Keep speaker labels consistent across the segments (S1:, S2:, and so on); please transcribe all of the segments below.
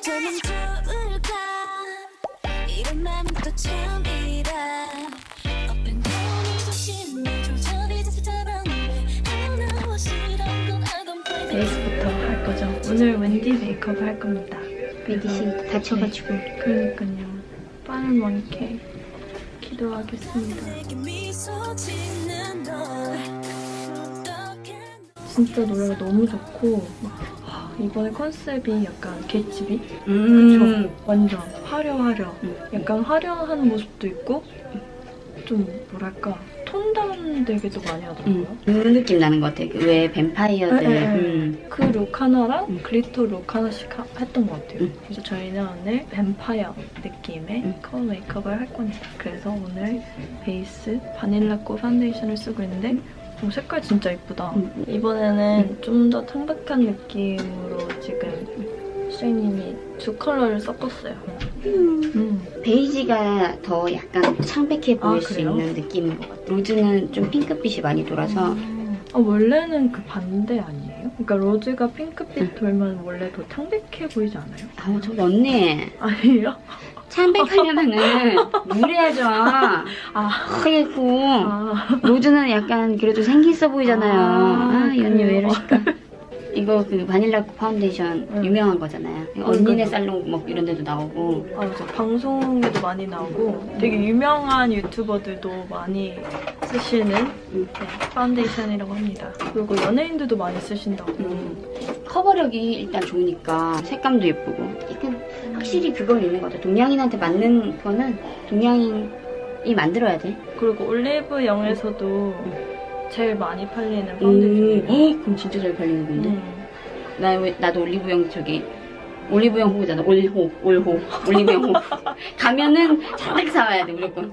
S1: 어쩌면 좋을까 이런 맘은 또 처음이라 Up and down이 조심해 조절이 자세처럼데 하나 싫은 건 I don't play the
S2: 베이스부터 할 거죠. 오늘 웬디 메이크업 할 겁니다.
S3: 웬디 씨 다쳐가지고
S2: 그러니까요. 빠른 원케 기도하겠습니다.
S1: 미소 짓는
S2: 진짜 노래가 너무 좋고 막, 하, 이번에 컨셉이 약간 개츠비?
S3: 음.
S2: 그쵸? 완전 화려화려.
S3: 음.
S2: 약간 화려한 모습도 있고 좀 뭐랄까 톤 다운되게도 많이 하더라고요.
S3: 음. 그 느낌 나는 것 같아. 그왜 뱀파이어들.
S2: 네, 네, 네.
S3: 음.
S2: 그 룩 하나랑
S3: 음.
S2: 글리터 룩 하나씩 하- 했던 것 같아요.
S3: 음.
S2: 그래서 저희는 오늘 뱀파이어 느낌의
S3: 음.
S2: 컬러 메이크업을 할 겁니다. 그래서 오늘 베이스 바닐라코 파운데이션을 쓰고 있는데 어, 색깔 진짜 예쁘다.
S3: 음.
S2: 이번에는 좀더 창백한 느낌으로 지금 쉐이님이 두 컬러를 섞었어요. 음.
S3: 베이지가 더 약간 창백해 보일
S2: 아,
S3: 수? 있는 느낌인 것 같아. 로즈는 좀 핑크빛이 많이 돌아서
S2: 아, 원래는 그 반대 아니에요? 그러니까 로즈가 핑크빛
S3: 응.
S2: 돌면 원래 더 창백해 보이지 않아요?
S3: 아우 저기 언니
S2: 아니에요?
S3: 창백하려면은 물해야죠.
S2: 아,
S3: 하얘고
S2: 아.
S3: 로즈는 약간 그래도 생기 있어 보이잖아요.
S2: 아,
S3: 아, 이 언니 왜? 이러실까? 이거 그 바닐라 파운데이션
S2: 응.
S3: 유명한 거잖아요.
S2: 응,
S3: 언니네. 살롱 뭐 이런 데도 나오고
S2: 아, 맞아. 방송에도 많이 나오고 되게 유명한 유튜버들도 많이 쓰시는
S3: 음.
S2: 네, 파운데이션이라고 합니다. 그리고 연예인들도 많이 쓰신다고.
S3: 음. 커버력이 일단 좋으니까 색감도 예쁘고 약간 확실히 그건 있는 것 같아. 동양인한테 맞는 거는 동양인이 만들어야 돼.
S2: 그리고 올리브영에서도 제일 많이 팔리는
S3: 음,
S2: 파운데이션이에요.
S3: 헉, 그럼 진짜 잘 팔리는 건데.
S2: 음.
S3: 나 왜, 나도 올리브영 저기 올리브영 호잖아. 올호, 올호, 올리브영 호. 가면은 잔뜩 사와야 돼 무조건.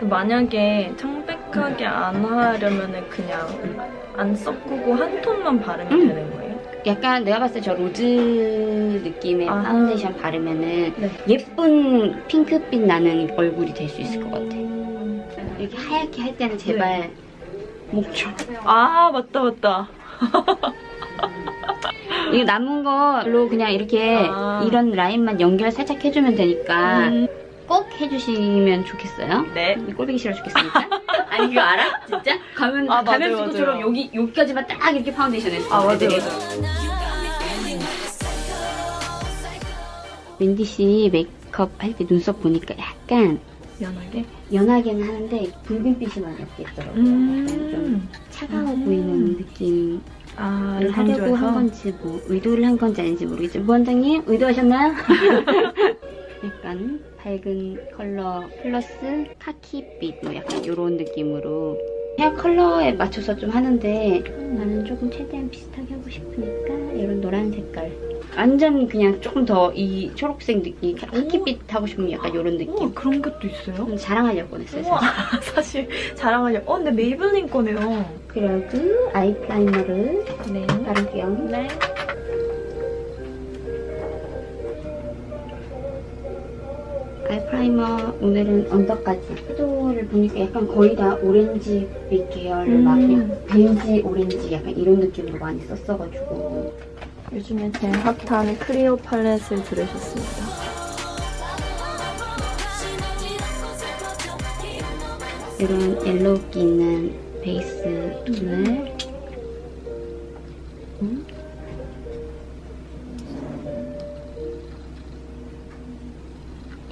S2: 또 만약에 창백하게 안 하려면은 그냥 안 섞고 한 톤만 바르면
S3: 음.
S2: 되는 거예요?
S3: 약간 내가 봤을 때 저 로즈 느낌의
S2: 아하.
S3: 파운데이션 바르면은
S2: 네.
S3: 예쁜 핑크빛 나는 얼굴이 될 수 있을 것 같아.
S2: 음.
S3: 이렇게 하얗게 할 때는 제발
S2: 네.
S3: 목초.
S2: 아 맞다 맞다.
S3: 이거 남은 걸로 그냥 이렇게
S2: 아.
S3: 이런 라인만 연결 살짝 해주면 되니까
S2: 음.
S3: 꼭 해주시면 좋겠어요.
S2: 네.
S3: 꼴보기 싫어 죽겠으니까. 아니 그거 알아? 진짜? 가면
S2: 아,
S3: 가면
S2: 맞아요, 맞아요.
S3: 여기 여기까지만 딱 이렇게 파운데이션 했어.
S2: 아 맞아요.
S3: 윈디 씨 메이크업 할 때 눈썹 보니까 약간
S2: 연하게.
S3: 연하게는 하는데 붉은빛이 많이 없겠더라고요. 약간 좀
S2: 음.
S3: 차가워
S2: 음.
S3: 보이는 느낌을
S2: 아
S3: 하려고. 한 건지 뭐 의도를 한 건지 아닌지 모르겠지만 부원장님 의도하셨나요? 약간 밝은 컬러 플러스 카키빛 뭐 약간 이런 느낌으로 헤어 컬러에 맞춰서 좀 하는데 나는 조금 최대한 비슷하게 하고 싶으니까 이런 노란 색깔 완전 그냥 조금 더 이 초록색 느낌 카키빛 하고 싶으면 약간 이런 느낌
S2: 어, 그런 것도 있어요?
S3: 좀 자랑하려고 했어요 사실.
S2: 사실 자랑하려. 어 근데 메이블린 거네요.
S3: 그리고 아이라이너를
S2: 네.
S3: 바를게요
S2: 네.
S3: 아이프라이머 오늘은 언더까지 섀도우를 보니까 약간 거의 다 오렌지 빛 계열을
S2: 음.
S3: 막 그냥 베이지 오렌지 약간 이런 느낌으로 많이 썼어가지고
S2: 요즘에 제일 핫한 클리오 팔렛을 들으셨습니다.
S3: 이런 옐로우기 있는 베이스 톤을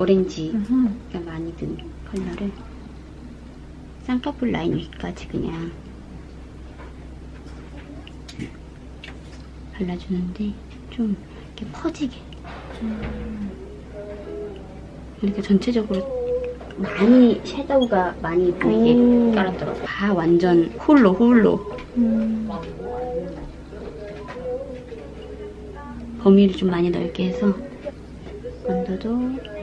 S3: 오렌지가 많이 든 컬러를 쌍꺼풀 라인 위까지 그냥 발라주는데 좀 이렇게 퍼지게. 이렇게 전체적으로 많이 섀도우가 많이 보이게
S2: 오.
S3: 깔았더라고요 다 완전 홀로 홀로.
S2: 음.
S3: 범위를 좀 많이 넓게 해서 언더도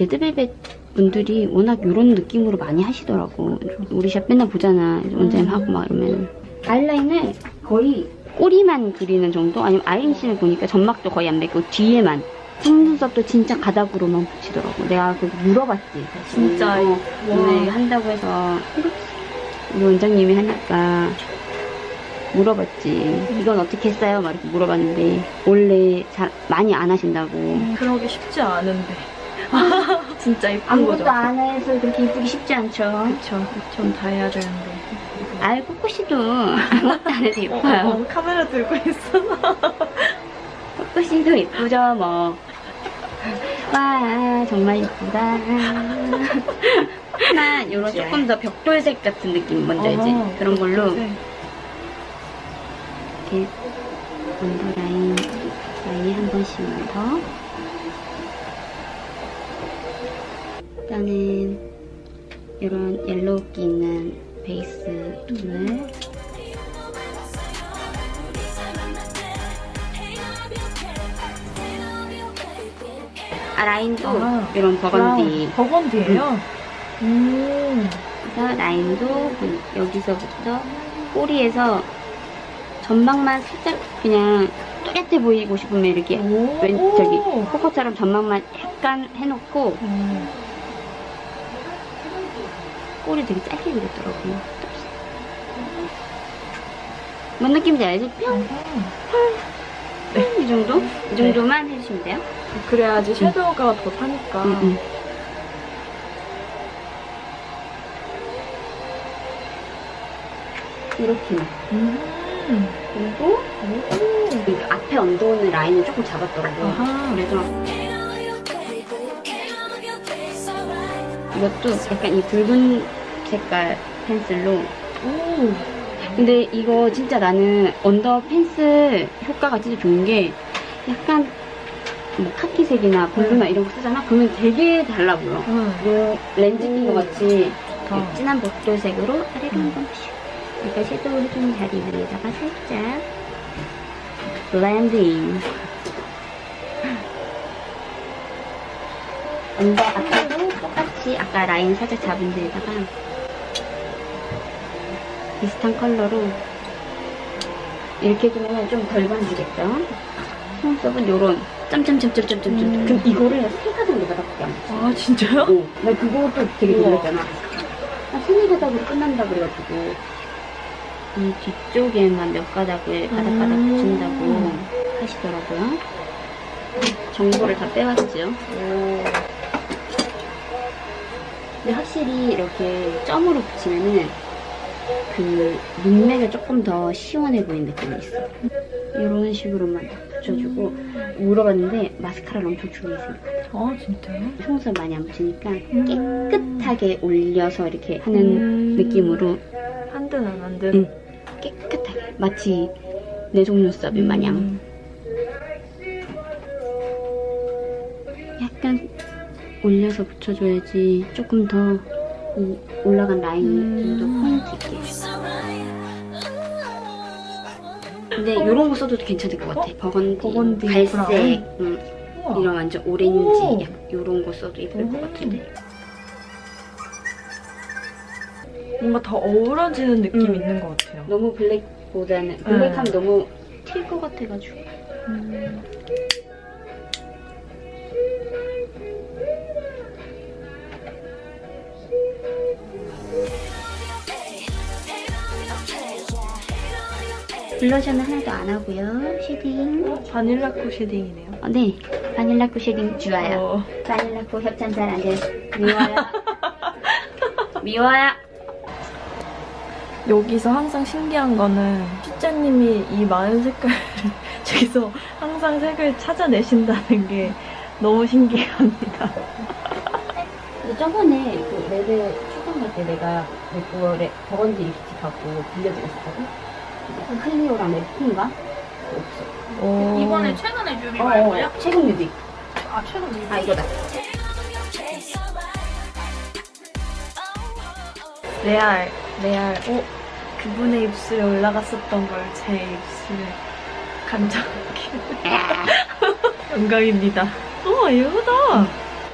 S3: 레드벨벳 분들이 워낙 이런 느낌으로 많이 하시더라고 우리 샵 맨날 보잖아 원장님
S2: 음.
S3: 하고 막 이러면 아이라인을 거의 꼬리만 그리는 정도? 아니면 아이린 씨는 보니까 점막도 거의 안 맺고 뒤에만 속눈썹도 진짜 가닥으로만 붙이더라고 내가 그 물어봤지.
S2: 진짜
S3: 어, 오늘 한다고 해서 우리 원장님이 하니까 물어봤지. 이건 어떻게 했어요? 막 이렇게 물어봤는데 원래 잘 많이 안 하신다고.
S2: 그러기 쉽지 않은데. 진짜 예쁜
S3: 아무것도
S2: 거죠.
S3: 안 해서 그렇게 이쁘기 쉽지 않죠.
S2: 그쵸. 전 다 해야 되는데.
S3: 아이 코코씨도 아무것도 안 해도 예뻐요.
S2: 어, 카메라 들고 있어.
S3: 코코씨도 예쁘죠 뭐. 와 정말 예쁘다. 하나 이런 조금 더 벽돌색 같은 느낌 뭔지 알지?
S2: 어,
S3: 그런 걸로
S2: 네.
S3: 이렇게 언더라인 라인에 한 번씩만 더. 일단은 이런 옐로우기 있는 베이스 톤을 아 라인도
S2: 아,
S3: 이런 버건디
S2: 브라운. 버건디예요? 음.
S3: 그래서 라인도 그- 여기서부터 꼬리에서 전방만 살짝 그냥 뚜렷해 보이고 싶으면 이렇게
S2: 오.
S3: 왼 저기 코코처럼 전방만 약간 해놓고
S2: 음.
S3: 꼬리 되게 짧게 그렸더라고요. 뭔 느낌인지 알지? 뿅! 이 정도? 이 정도만 해주시면 돼요.
S2: 그래야지 섀도우가 더 사니까.
S3: 응, 응. 이렇게만.
S2: 음.
S3: 그리고
S2: 오.
S3: 이 앞에 얹어오는 라인을 조금 잡았더라고요.
S2: 아하.
S3: 그래서 이것도 약간 이 붉은 색깔 펜슬로
S2: 오.
S3: 근데 이거 진짜 나는 언더 펜슬 효과가 진짜 좋은 게 약간 뭐 카키색이나 블루나 이런 거 쓰잖아? 그러면 되게 달라 보여.
S2: 응.
S3: 뭐 렌즈 낀것 같이
S2: 좋다.
S3: 진한 벽돌색으로 아래로 한번 슉. 그러니까 섀도우 해준 자리 위에다가 살짝 블렌딩. 언더 앞에도 똑같이 아까 라인 살짝 잡은 데에다가 비슷한 컬러로 이렇게 해주면 좀 덜 번지겠죠? 속눈썹은 요런 점점점점점점
S2: 음.
S3: 그럼 이거를 세 가닥 네 가닥밖에 안 써.
S2: 아, 진짜요?
S3: 어, 나 그것도 되게. 놀랐잖아. 아, 세네 가닥으로 끝난다 그래가지고 이 뒤쪽에만 몇 가닥을 가닥가닥
S2: 음.
S3: 붙인다고 하시더라고요. 정보를 다 빼왔죠.
S2: 오.
S3: 근데 확실히 이렇게 점으로 붙이면은 그 눈매가 조금 더 시원해 보이는 느낌이 있어. 이런 식으로만 딱 붙여주고 물어봤는데 마스카라를 엄청 중요히 생각하더라고.
S2: 아, 진짜요?
S3: 속눈썹 많이 안 붙이니까
S2: 음.
S3: 깨끗하게 올려서 이렇게 하는
S2: 음.
S3: 느낌으로
S2: 한듯안한 듯.
S3: 응. 깨끗하게 마치 내 속눈썹이 마냥
S2: 음.
S3: 약간 올려서 붙여줘야지 조금 더 이 올라간 라인이 좀더
S2: 음.
S3: 포인트 있게 근데 이런 거 써도 괜찮을 것 같아 버건디,
S2: 버건디,
S3: 갈색. 음. 이런 완전 오렌지 이런 거 써도 예쁠 것
S2: 음.
S3: 같은데
S2: 뭔가 더 어우러지는 느낌이
S3: 음.
S2: 있는 것 같아요.
S3: 너무 블랙보다는 블랙하면 너무 튈 것 같아가지고
S2: 음.
S3: 블러셔는 하나도 안 하고요 쉐딩
S2: 어, 바닐라 코 쉐딩이네요.
S3: 어, 네 바닐라 코 쉐딩 좋아요
S2: 어.
S3: 바닐라 코 협찬 잘 안 돼. 미워요. 미워요.
S2: 여기서 항상 신기한 거는 숫자님이 이 많은 색깔 저기서 항상 색을 찾아내신다는 게 너무 신기합니다.
S3: 저번에 그 레드 출판 갈때 내가 그레 버건디 립스틱 갖고 빌려드렸었거든? 그 클리오랑 랩핑가? 없어.
S2: 오.
S4: 이번에 최근에 뮤비
S3: 어,
S4: 말고요?
S3: 어, 최근 뮤비.
S4: 아 최근 뮤비
S3: 아, 이거다.
S2: 레알, 레알. 어? 그분의 입술에 올라갔었던 걸 제 입술에 간장하게. 영광입니다. 우와, 예쁘다.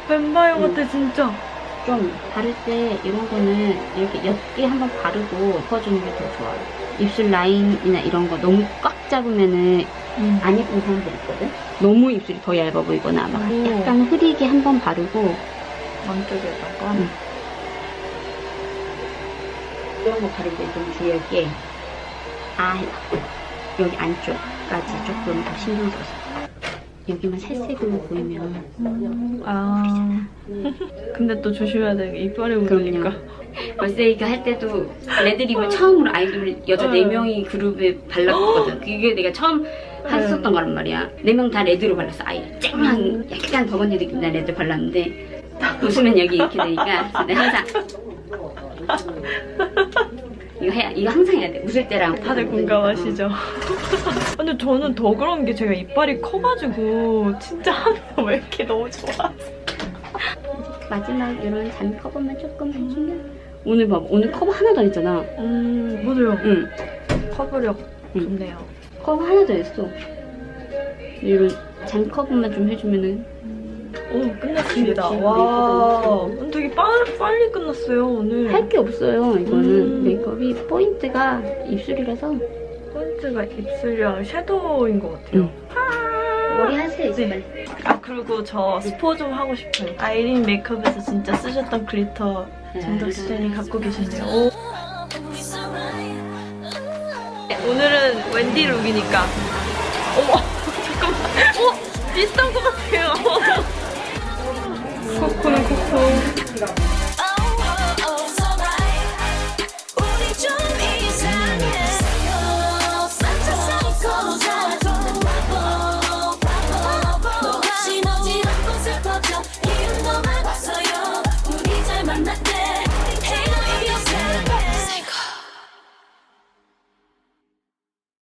S2: 뱀바이어
S3: 음.
S2: 같아, 진짜.
S3: 좀 바를 때 이런 거는 이렇게 옅게 한번 바르고 퍼주는 게 더 좋아요. 입술 라인이나 이런 거 너무 꽉 잡으면은
S2: 음.
S3: 안 예쁜 사람들 있거든? 너무 입술이 더 얇아 보이거나 막
S2: 오.
S3: 약간 흐리게 한번 바르고
S2: 안쪽에다가.
S3: 음. 이런 거 바를 때 좀 주의할 게 아 여기 안쪽까지 조금 더 신경 써서 여기만 살색으로 보이면
S2: 아. 근데 또 조심해야 돼. 이빨에 묻으니까.
S3: 벌세이가 할 때도 레드립을 처음으로 아이돌 여자
S2: 네.
S3: 4명이 그룹에 발랐거든. 그게 내가 처음 했었던 거란 말이야. 4명 다 레드로 발랐어. 아예 쨍한 약간 버건디 느낌 난 레드 발랐는데 웃으면 여기 이렇게 되니까 내가 항상 이거 해야 이거 항상 해야 돼. 웃을 때랑
S2: 다들 공감하시죠? 근데 저는 더 그런 게 제가 이빨이 커가지고 진짜 하면 왜 이렇게 너무 좋아?
S3: 마지막 이런 잔 커버만 조금 해주면 오늘 봐봐. 오늘 커버 하나 더 했잖아.
S2: 음, 맞아요.
S3: 응.
S2: 커버력
S3: 응.
S2: 좋네요.
S3: 커버 하나 더 했어. 이런 잔 커버만 좀 해주면은
S2: 오, 끝났습니다.
S3: 음,
S2: 와, 되게 빨리, 빨리 끝났어요, 오늘.
S3: 할 게 없어요. 이거는
S2: 음.
S3: 메이크업이 포인트가 입술이라서
S2: 포인트가 입술이랑 섀도우인 것 같아요.
S3: 머리 하세요 이제 빨리.
S2: 아, 그리고 저 스포 좀 하고 싶어요. 아이린 메이크업에서 진짜 쓰셨던 글리터 정덕 수전이 갖고 계시네요. 오. 오늘은 웬디 룩이니까. 어머, 잠깐만. 어, 비슷한 것 같아요. 코코는 코코.